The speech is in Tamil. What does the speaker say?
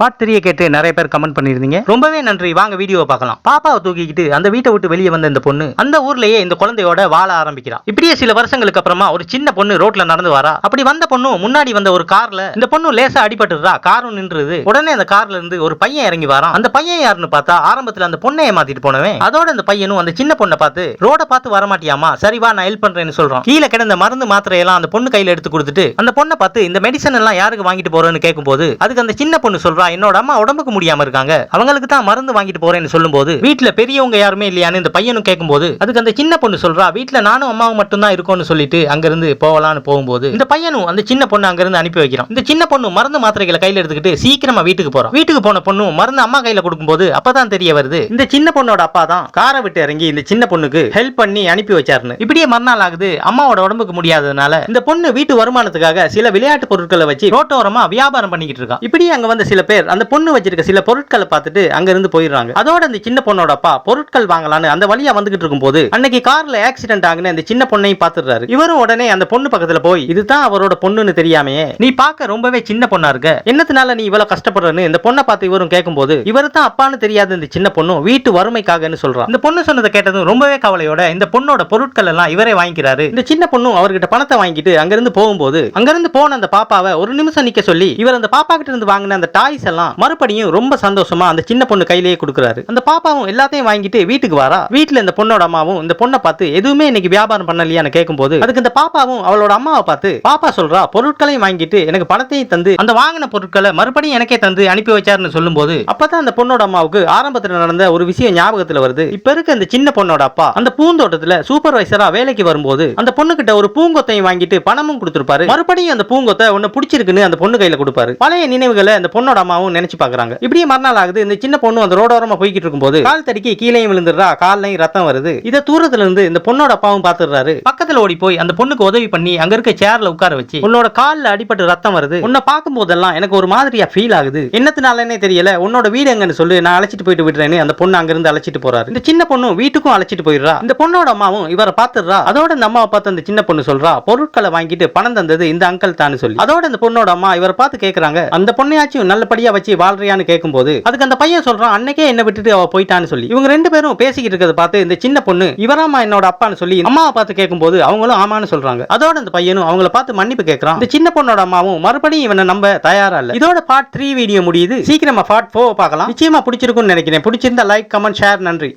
பார்ட் த்ரீயை கேட்டு நிறைய பேர் கமெண்ட் பண்ணியிருந்தீங்க. ரொம்பவே நன்றி. வாங்க வீடியோவை பார்க்கலாம். பாப்பாவை தூக்கிக்கிட்டு அந்த வீட்டை விட்டு வெளியே வந்த இந்த பொண்ணு அந்த ஊர்லயே இந்த குழந்தையோட வாழ ஆரம்பிக்கிறா. இப்படியே சில வருஷங்களுக்கு அப்புறமா ஒரு சின்ன பொண்ணு ரோட்ல நடந்து வரா. அப்படி வந்த பொண்ணு முன்னாடி வந்த ஒரு கார்ல இந்த பொண்ணு லேசா அடிபட்டுறா. காரும் நின்றுது. உடனே அந்த கார்ல இருந்து ஒரு பையன் இறங்கி வரான். அந்த பையன் யாருன்னு பார்த்தா ஆரம்பத்துல அந்த பொண்ணை ஏமாத்திட்டு போனவன். அதோட அந்த பையனும் அந்த சின்ன பொண்ணை பார்த்து ரோட பார்த்து வரமாட்டியாமா சரி வா நான் ஹெல்ப் பண்றேன்னு சொல்றான். கீழே கிடந்த மருந்து மாத்திரையெல்லாம் அந்த பொண்ணு கையில எடுத்து கொடுத்துட்டு அந்த பொண்ணை பார்த்து இந்த மெடிசன் எல்லாம் யாருக்கு வாங்கிட்டு போறேன்னு கேட்கும்போது அதுக்கு அந்த சின்ன பொண்ணு சொல்றா என்னோட அம்மா உடம்புக்கு முடியாம இருக்காங்க. அவங்களுக்கு தான் மருந்து வாங்கிட்டு போறேன்னு சொல்லும்போது வீட்ல பெரியவங்க யாருமே இல்லையான்னு இந்த பையனும் கேட்கும்போது அதுக்கு அந்த சின்ன பொண்ணு சொல்றா வீட்டுல நானும் அம்மாவும் மட்டும் தான் இருக்கோம்னு சொல்லிட்டு அங்கிருந்து போகலான்னு போகும்போது இந்த பையனும் அந்த சின்ன பொண்ணு அங்கிருந்து அனுப்பி வைக்கிறான். இந்த சின்ன பொண்ணு மருந்து மாத்திரைகளை கையில எடுத்துக்கிட்டு சீக்கிரமா வீட்டுக்கு போறோம் வீட்டுக்கு போன பொண்ணும் மருந்து அம்மா கையில கொடுக்கும்போது அப்பதான் தெரிய வருது இந்த சின்ன பொண்ணோட அப்பா தான் காரை விட்டு இறங்கி இந்த சின்ன பொண்ணுக்கு ஹெல்ப் பண்ணி அனுப்பி வச்சாருன்னு. இப்படியே மறுநாள் ஆகுது அம்மாவோட உடம்புக்கு முடியாததுனால இந்த பொண்ணு வீட்டு வருமானத்துக்காக சில விளையாட்டு பொருட்களை வச்சு ரோட்டோரமா வியாபாரம் பண்ணிக்கிட்டு இருக்கா இப்படியே அங்க வந்த சில பேர் அந்த பொண்ணு வச்சிருக்க சில பொருட்களை பார்த்துட்டு அங்க இருந்து போயிடுறாங்க. அதோட அந்த சின்ன பொண்ணோட அப்பா பொருட்கள் வாங்கலான்னு அந்த வழியா வந்துகிட்டு இருக்கும்போது அன்னைக்கு கார்ல ஆக்சிடென்ட் ஆகுன அந்த சின்ன பொண்ணையும் பாத்துறாரு இவரும் உடனே அந்த பொண்ணு பக்கத்துல போய் இதுதான் அவரோட பொண்ணுன்னு தெரியாமையே நீ பார்க்க ரொம்பவே சின்ன பொண்ணா இருக்க. என்னத்தினால நீ இவ்வளவு கஷ்டப்படுறன்னு? இந்த பொண்ணை பார்த்து இவரும் கேட்கும்போது இவர் தான் அப்பான்னு தெரியாத இந்த சின்ன பொண்ணும் வீட்டு வறுமைக்காகன்னு சொல்றான் இந்த பொண்ணு சொன்னதை கேட்டதும் ரொம்பவே கவலையோட இந்த பொண்ணோட பொருட்கள் எல்லாம் இவரே வாங்கிக்கிறாரு. இந்த சின்ன பொண்ணும் அவர்கிட்ட பணத்தை வாங்கிட்டு அங்கிருந்து போகும்போது அங்கிருந்து போன அந்த பாப்பாவை ஒரு நிமிஷம் நிக்க சொல்லி இவர் அந்த பாப்பா கிட்ட இருந்து வாங்கின அந்த டாய்ஸ் எல்லாம் மறுபடியும் ரொம்ப சந்தோஷமா அந்த சின்ன பொண்ணு கையிலேயே கொடுக்குறாரு. அந்த பாப்பாவும் எல்லாத்தையும் வாங்கிட்டு வீட்டுக்கு வரா. வீட்டுல இந்த பொண்ணோட அம்மாவும் இந்த பொண்ணை பார்த்து எதுவுமே இன்னைக்கு வியாபாரம் பண்ணலையான்னு கேட்கும்போது அதுக்கு இந்த பாப்பாவும் அவளோட அம்மாவை பார்த்து பாப்பா சொல்றா பொருட்களையும் வாங்கிட்டு எனக்கு பணத்தையும் தந்து அந்த வாங்கின பொருட்களை மறுபடியும் எனக்கே தந்து அனுப்பி வச்சாருன்னு சொல்லும்போது அப்பதான் அந்த பொண்ணோட அம்மாவுக்கு ஆரம்பத்தில் நடந்த ஒரு விஷயம் ஞாபகத்துல வருது. இப்ப இருக்க இந்த சின்ன பொண்ணோட அப்பா அந்த பூந்தோட்டத்துல சூப்பர்வைசரா வேலைக்கு வரும்போது அந்த பொண்ணு கிட்ட ஒரு பூங்கொத்தையும் வாங்கிட்டு பணமும் கொடுத்திருப்பாரு. மறுபடியும் அந்த பூங்கொத்தை ஒன்னு பிடிச்சிருக்குன்னு அந்த பொண்ணு கையில கொடுப்பாரு. பழைய நினைவுகளை அந்த பொண்ணோட அம்மா அம்மாவும் நினைச்சு பாக்குறாங்க இப்படியே மறுநாள் ஆகுது. இந்த சின்ன பொண்ணு அந்த ரோடோரமா போய்கிட்டு இருக்கும்போது கால் தடிக்கி கீழேயும் விழுந்துடுறா. கால்லையும் ரத்தம் வருது. இதை தூரத்துல இருந்து இந்த பொண்ணோட அப்பாவும் பாத்துறாரு பக்கத்துல ஓடி போய் அந்த பொண்ணுக்கு உதவி பண்ணி அங்க இருக்க சேர்ல உட்கார வச்சு உன்னோட கால்ல அடிபட்டு ரத்தம் வருது. உன்னை பார்க்கும் போதெல்லாம் எனக்கு ஒரு மாதிரியா ஃபீல் ஆகுது. என்னத்தினாலனே தெரியல. உன்னோட வீடு எங்கன்னு சொல்லு நான் அழைச்சிட்டு போயிட்டு விடுறேன்னு அந்த பொண்ணு அங்கிருந்து அழைச்சிட்டு போறாரு. இந்த சின்ன பொண்ணும் வீட்டுக்கும் அழைச்சிட்டு போயிடுறா. இந்த பொண்ணோட அம்மாவும் இவரை பாத்துடுறா அதோட இந்த அம்மாவை பார்த்து அந்த சின்ன பொண்ணு சொல்றா பொருட்களை வாங்கிட்டு பணம் தந்தது இந்த அங்கிள் தான் சொல்லி. அதோட இந்த பொண்ணோட அம்மா இவரை பார்த்து கேக்குறாங்க. அந்த பொண்ணையாச்சும் நல்லபடியா வச்சு வாழ்றியான்னு கேட்கும்போது அதுக்கு அந்த பையன் சொல்றான் அன்னைக்கே என்ன விட்டுட்டு அவ போயிட்டான்னு சொல்லி. இவங்க ரெண்டு பேரும் பேசிக்கிட்டு இருக்கிறத பார்த்து இந்த சின்ன பொண்ணு இவராமா என்னோட அப்பான்னு சொல்லி அம்மாவை பார்த்து கேட்கும்போது அவங்களும் ஆமான்னு சொல்றாங்க. அதோட அந்த பையனும் அவங்கள பார்த்து மன்னிப்பு கேட்கறான் இந்த சின்ன பொண்ணோட அம்மாவும் மறுபடியும் இவனை நம்ப தயாரா இல்ல. இதோட பார்ட் த்ரீ வீடியோ முடியுது. சீக்கிரமா பார்ட் ஃபோர் பார்க்கலாம். நிச்சயமா பிடிச்சிருக்கும்னு நினைக்கிறேன். பிடிச்சிருந்தா லைக் கமெண்ட் ஷேர் நன்றி.